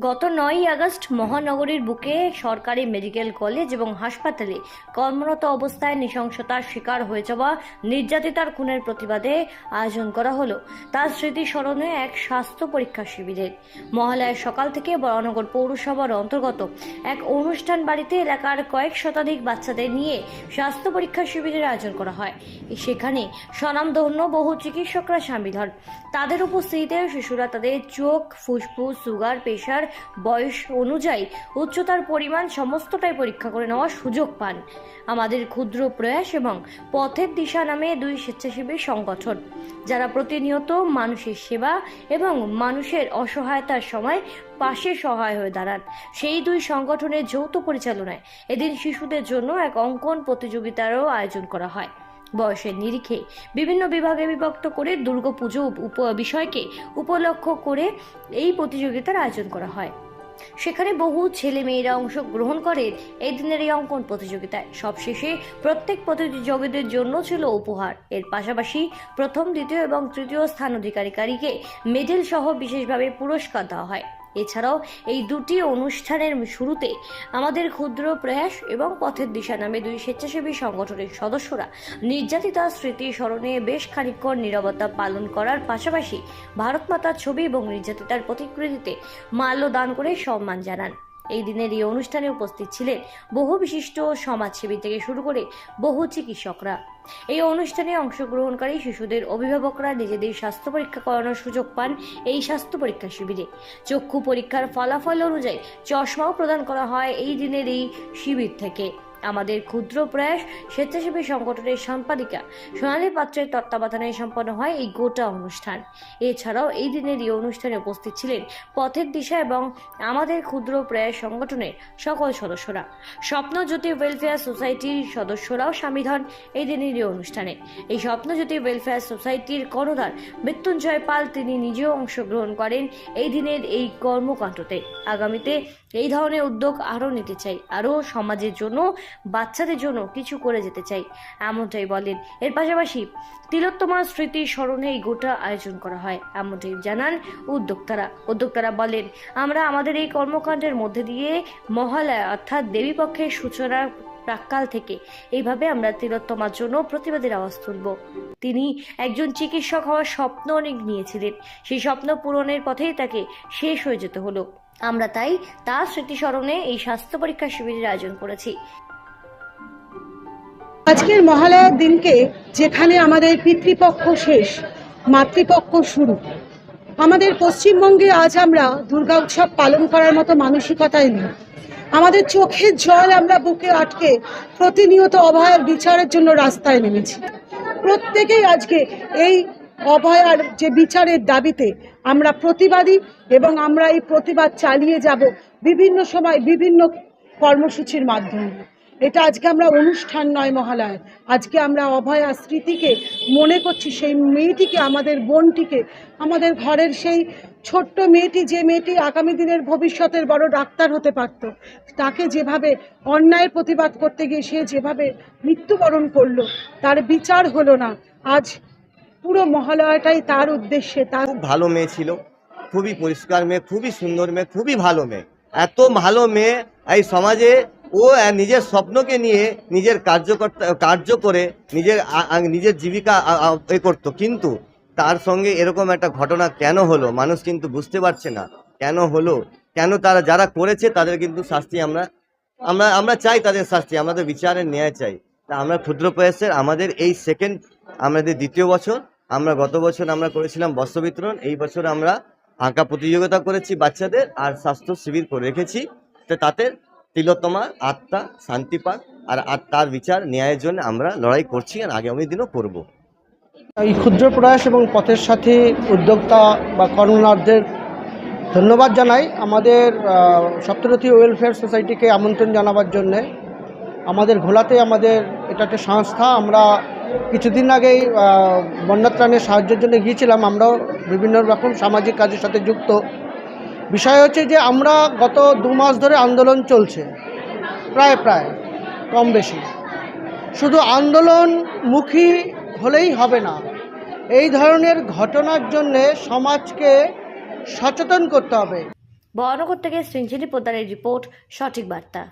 গত নয়ই আগস্ট মহানগরীর বুকে সরকারি মেডিকেল কলেজ এবং হাসপাতালে কর্মরত অবস্থায় নৃশংসতার শিকার হয়ে যাওয়া নির্যাতিতার খুনের প্রতিবাদে আয়োজন করা হলো। তার স্মৃতি স্মরণে এক স্বাস্থ্য পরীক্ষা শিবিরের মহালয়ার সকাল থেকে বরানগর পৌরসভার অন্তর্গত এক অনুষ্ঠান বাড়িতে এলাকার কয়েক শতাধিক বাচ্চাদের নিয়ে স্বাস্থ্য পরীক্ষা শিবিরের আয়োজন করা হয়। সেখানে স্বনামধন্য বহু চিকিৎসকরা সামিল হন। তাদের উপস্থিতিতে শিশুরা তাদের চোখ, ফুসফুস, সুগার, প্রেশার বয়স অনুযায়ী উচ্চতার পরিমাণ সমস্তটাই পরীক্ষা করে নেওয়ার সুযোগ পান। আমাদের ক্ষুদ্র প্রয়াস এবং পথের দিশা নামে দুই স্বেচ্ছাসেবী সংগঠন, যারা প্রতিনিয়ত মানুষের সেবা এবং মানুষের অসহায়তার সময় পাশে সহায় হয়ে দাঁড়ান। সেই দুই সংগঠনের যৌথ পরিচালনায় এদিন শিশুদের জন্য এক অঙ্কন প্রতিযোগিতারও আয়োজন করা হয়। বয়সের নিরিখে বিভিন্ন বিভাগে বিভক্ত করে দুর্গাপুজো উপ বিষয়কে উপলক্ষ করে এই প্রতিযোগিতার আয়োজন করা হয়। সেখানে বহু ছেলে মেয়েরা অংশগ্রহণ করেন এই দিনের এই অঙ্কন প্রতিযোগিতায়। সবশেষে প্রত্যেক প্রতিযোগীদের জন্য ছিল উপহার। এর পাশাপাশি প্রথম, দ্বিতীয় এবং তৃতীয় স্থান অধিকারীকারীকে মেডেল সহ বিশেষভাবে পুরস্কার দেওয়া হয়। এছাড়াও এই দুটি অনুষ্ঠানের শুরুতে আমাদের ক্ষুদ্র প্রয়াস এবং পথের দিশা নামে দুই স্বেচ্ছাসেবী সংগঠনের সদস্যরা নির্যাতিতা স্মৃতি স্মরণে বেশ খানিকক্ষণ নিরবতা পালন করার পাশাপাশি ভারত মাতার ছবি এবং নির্যাতিতার প্রতিকৃতিতে মাল্য দান করে সম্মান জানান। এই দিনের এই অনুষ্ঠানে উপস্থিত ছিলেন বহু বিশিষ্ট সমাজসেবী থেকে শুরু করে বহু চিকিৎসকরা। এই অনুষ্ঠানে অংশগ্রহণকারী শিশুদের অভিভাবকরা নিজেদের স্বাস্থ্য পরীক্ষা করানোর সুযোগ পান এই স্বাস্থ্য পরীক্ষা শিবিরে। চক্ষু পরীক্ষার ফলাফল অনুযায়ী চশমাও প্রদান করা হয় এই দিনের এই শিবির থেকে। আমাদের ক্ষুদ্র প্রয়াস স্বেচ্ছাসেবী সংগঠনের সম্পাদিকা। সোনালী পাত্রের তত্ত্বাবধানে সম্পন্ন হয় এই গোটা অনুষ্ঠান। এছাড়াও এই দিনের এই অনুষ্ঠানে উপস্থিত ছিলেন পথের দিশা এবং আমাদের ক্ষুদ্র প্রয়াস সংগঠনের সকল সদস্যরা। স্বপ্নজ্যোতি ওয়েলফেয়ার সোসাইটির সদস্যরাও সামিল হন এই দিনের এই অনুষ্ঠানে। এই স্বপ্নজ্যোতি ওয়েলফেয়ার সোসাইটির কর্ণধার মৃত্যুঞ্জয় পাল তিনি নিজেও অংশগ্রহণ করেন এই দিনের এই কর্মকাণ্ডতে। আগামীতে এই ধরনের উদ্যোগ আরও নিতে চাই। আরও সমাজের জন্য বাচ্চাদের জন্য কিছু করে যেতে চাই, এমনটাই বলেন। এর পাশাপাশি তিলোত্তমার স্মৃতি স্মরণে এই গোটা আয়োজন করা হয়, এমনটাই জানান উদ্যোক্তারা। উদ্যোক্তারা বলেন, আমরা আমাদের এই কর্মকাণ্ডের মধ্যে দিয়ে মহালয়া অর্থাৎ দেবীপক্ষের সূচনার প্রাককাল থেকে এইভাবে আমরা তিলোত্তমার জন্য প্রতিবাদের আওয়াজ তুলব। তিনি একজন চিকিৎসক হওয়ার স্বপ্ন অনেক নিয়েছিলেন। সেই স্বপ্ন পূরণের পথেই তাকে শেষ হয়ে যেতে হলো। আমরা তাই তার স্মৃতিস্মরণে এই স্বাস্থ্য পরীক্ষা শিবিরের আয়োজন করেছি। আজকের মহালয়ার দিনকে যেখানে আমাদের পিতৃপক্ষ শেষ, মাতৃপক্ষ শুরু। আমাদের পশ্চিমবঙ্গে আজ আমরা দুর্গা উৎসব পালন করার মতো মানসিকতাই নেই। আমাদের চোখের জল আমরা বুকে আটকে প্রতিনিয়ত অভয়ের বিচারের জন্য রাস্তায় নেমেছি। প্রত্যেকেই আজকে এই অভয়ার যে বিচারের দাবিতে আমরা প্রতিবাদী এবং আমরা এই প্রতিবাদ চালিয়ে যাব বিভিন্ন সময় বিভিন্ন কর্মসূচির মাধ্যমে। এটা আজকে আমরা অনুষ্ঠান নয় মহালয় আজকে আমরা অভয়া স্মৃতিকে মনে করছি, সেই মেয়েটিকে, আমাদের বোনটিকে। আমাদের ঘরের সেই ছোট্ট মেয়েটি, যে মেয়েটি আগামী দিনের ভবিষ্যতের বড় ডাক্তার হতে পারত, তাকে যেভাবে অন্যায়ের প্রতিবাদ করতে গিয়ে সে যেভাবে মৃত্যুবরণ করল, তার বিচার হলো না। আজ পুরো মহালয়াটাই তার উদ্দেশ্যে, তার ভালো মেয়ে ছিল, খুবই পরিষ্কার মেয়ে, খুবই সুন্দর মেয়ে, খুবই ভালো মেয়ে। এত ভালো মেয়ে এই সমাজে ও নিজের স্বপ্নকে নিয়ে নিজের কার্যকর্তা কার্য করে নিজের নিজের জীবিকা এ করতো। কিন্তু তার সঙ্গে এরকম একটা ঘটনা কেন হলো? মানুষ কিন্তু বুঝতে পারছে না কেন হলো? কেন তারা যারা করেছে তাদের কিন্তু শাস্তি আমরা আমরা আমরা চাই তাদের শাস্তি, আমাদের বিচারের ন্যায় চাই। তা আমরা ক্ষুদ্র প্রয়াসের আমাদের এই সেকেন্ড আমাদের দ্বিতীয় বছর, আমরা গত বছর আমরা করেছিলাম বস্ত্র বিতরণ, এই বছর আমরা আঁকা প্রতিযোগিতা করেছি বাচ্চাদের আর স্বাস্থ্য শিবির করে রেখেছি। তো তাতে তিলোত্তমা, আত্মা শান্তি পাক আর তার বিচার ন্যায়ের জন্য আমরা লড়াই করছি আর আগামী দিনও করব। এই ক্ষুদ্র প্রয়াস এবং পথের সাথে উদ্যোক্তা বা কর্মনাথদের ধন্যবাদ জানাই আমাদের সপ্তরথী ওয়েলফেয়ার সোসাইটিকে আমন্ত্রণ জানাবার জন্যে। আমাদের ঘোলাতে আমাদের এটা একটা সংস্থা, আমরা কিছুদিন আগেই বন্যাত্রাণের সাহায্যের জন্য গিয়েছিলাম। আমরাও বিভিন্ন রকম সামাজিক কাজের সাথে যুক্ত। বিষয় হচ্ছে যে আমরা গত দু মাস ধরে আন্দোলন চলছে, প্রায় প্রায়, কম বেশি। শুধু আন্দোলনমুখী হলেই হবে না, এই ধরনের ঘটনার জন্যে সমাজকে সচেতন করতে হবে। বহনগর থেকে সৃঞ্জিনী পোদ্দারের রিপোর্ট, সঠিক বার্তা।